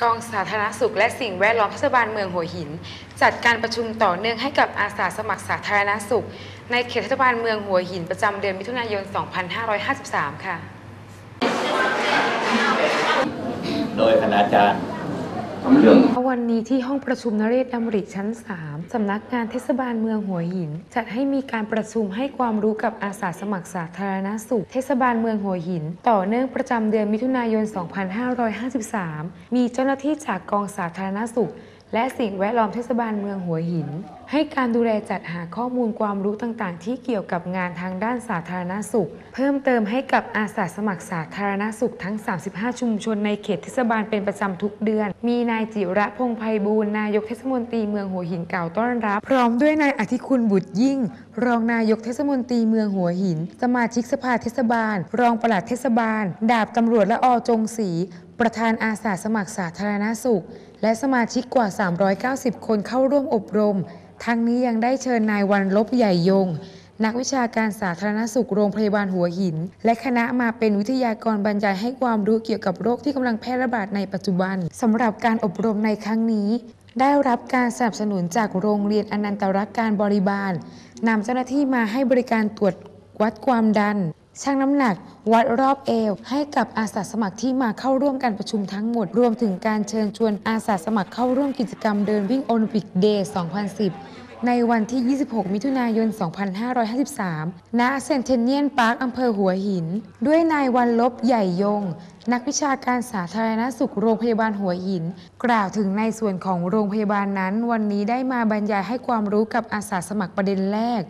กองสาธารณสุขและสิ่งแวดล้อมเทศบาลเมืองหัวหิน จัดการประชุมต่อเนื่องให้กับอาสาสมัครสาธารณสุข ในเขตเทศบาลเมืองหัวหินประจำเดือนมิถุนายน 2553 ค่ะ โดยคณาจารย์ทำเรื่อง วันนี้ที่ห้องประชุมนเรศดำริชั้น 3 สำนักงานเทศบาลเมืองหัวหิน จัดให้มีการประชุมให้ความรู้กับอาสาสมัครสาธารณสุข เทศบาลเมืองหัวหิน ต่อเนื่องประจำเดือนมิถุนายน 2553 มีเจ้าหน้าที่จากกองสาธารณสุข และสิ่งแวดล้อมเทศบาลเมืองหัวหิน ให้การดูแลจัดหาข้อมูลความรู้ต่างๆ ที่เกี่ยวกับงานทางด้านสาธารณสุข เพิ่มเติมให้กับอาสาสมัครสาธารณสุขทั้ง 35 ชุมชนในเขตเทศบาลเป็นประจำทุกเดือน มีนายจิระพงไพบูลนายกเทศมนตรีเมืองหัวหินกล่าวต้อนรับ พร้อมด้วยนายอธิคุณบุตรยิ่ง รองนายกเทศมนตรีเมืองหัวหิน สมาชิกสภาเทศบาล รองปลัดเทศบาล ดาบตำรวจและอจงศรีประธานอาสาสมัครสาธารณสุข และสมาชิกกว่า 390 คนเข้าร่วมอบรม ทั้งนี้ยังได้เชิญนายวันลบใหญ่ยง นักวิชาการสาธารณสุขโรงพยาบาลหัวหิน และคณะมาเป็นวิทยากรบรรยายให้ความรู้เกี่ยวกับโรคที่กำลังแพร่ระบาดในปัจจุบันสำหรับการอบรมในครั้งนี้ ได้รับการสนับสนุนจากโรงเรียนอนันตรักษ์การบริบาลนำเจ้าหน้าที่มาให้บริการตรวจวัดความดันชั่งน้ำหนัก วัดรอบเอว ให้กับอาสาสมัครที่มาเข้าร่วมการประชุมทั้งหมด รวมถึงการเชิญชวนอาสาสมัครเข้าร่วมกิจกรรมเดินวิ่งโอลิมปิกเดย์ 2010 ในวันที่ 26 มิถุนายน 2553 ณ เซนเทเนียนพาร์คอำเภอหัวหิน ด้วยนายวันลบใหญ่ยง นักวิชาการสาธารณสุขโรงพยาบาลหัวหิน กล่าวถึงในส่วนของโรงพยาบาลนั้น วันนี้ได้มาบรรยายให้ความรู้กับอาสาสมัครประเด็นแรก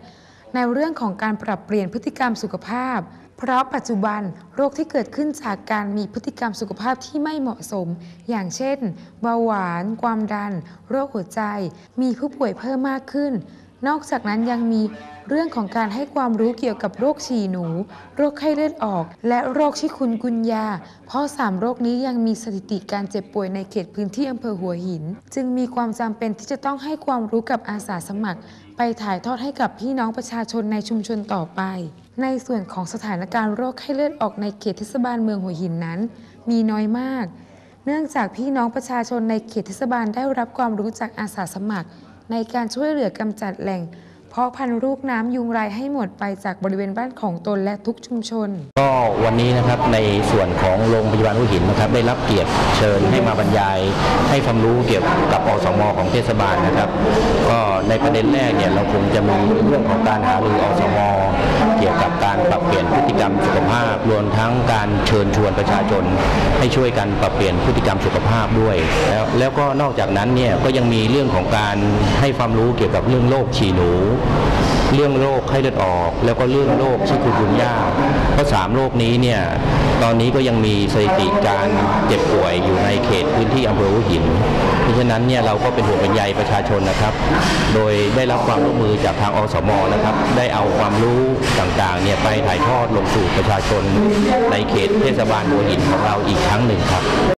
ในเรื่องของการปรับเปลี่ยนพฤติกรรมสุขภาพ เพราะปัจจุบันโรคที่เกิดขึ้นจากการมีพฤติกรรมสุขภาพที่ไม่เหมาะสม อย่างเช่นเบาหวาน ความดัน โรคหัวใจ มีผู้ป่วยเพิ่มมากขึ้น นอกจากนั้นยังมีเรื่องของการให้ความรู้เกี่ยวกับโรคฉี่หนู โรคไข้เลือดออก และโรคชิคุนกุนยา เพราะสามโรคนี้ยังมีสถิติการเจ็บป่วยในเขตพื้นที่อำเภอหัวหิน จึงมีความจำเป็นที่จะต้องให้ความรู้กับอาสาสมัคร ไปถ่ายทอดให้กับพี่น้องประชาชนในชุมชนต่อไป ในส่วนของสถานการณ์โรคไข้เลือดออกในเขตเทศบาลเมืองหัวหินนั้น มีน้อยมาก เนื่องจากพี่น้องประชาชนในเขตเทศบาลได้รับความรู้จากอาสาสมัคร ในการช่วยเหลือกำจัดแหล่ง เพาะพันธุ์ลูกน้ำยุงลายให้หมดไปจากบริเวณบ้านของตนและทุกชุมชน ก็วันนี้นะครับในส่วนของโรงพยาบาลหัวหินนะครับได้รับเกียรติเชิญให้มาบรรยาย ให้ความรู้เกี่ยวกับอสมของเทศบาลนะครับก็ในประเด็นแรกเนี่ยเราคงจะมีเรื่องของการหารืออสมเกี่ยวกับการปรับเปลี่ยนพฤติกรรมสุขภาพรวมทั้งการเชิญชวนประชาชน ให้ช่วยกันปรับเปลี่ยนพฤติกรรมสุขภาพด้วย แล้วแล้วก็นอกจากนั้นเนี่ยก็ยังมีเรื่องของการให้ความรู้เกี่ยวกับเรื่องโรคฉี่หนูเรื่องโรคไข้เลือดออก แล้วก็เรื่องโรคชิคุกุนย่าเพราะสามโรคนี้เนี่ยตอนนี้ก็ยังมีสถิติการเจ็บป่วยอยู่ในเขตพื้นที่อำเภอหัวหิน เพราะฉะนั้นเนี่ยเราก็เป็นห่วงเป็นใยประชาชนนะครับ โดยได้รับความร่วมมือจากทางอสมนะครับ ได้เอาความรู้ต่างๆเนี่ยไปถ่ายทอดลงสู่ประชาชนในเขตเทศบาลหัวหินของเราอีกครั้งหนึ่งครับ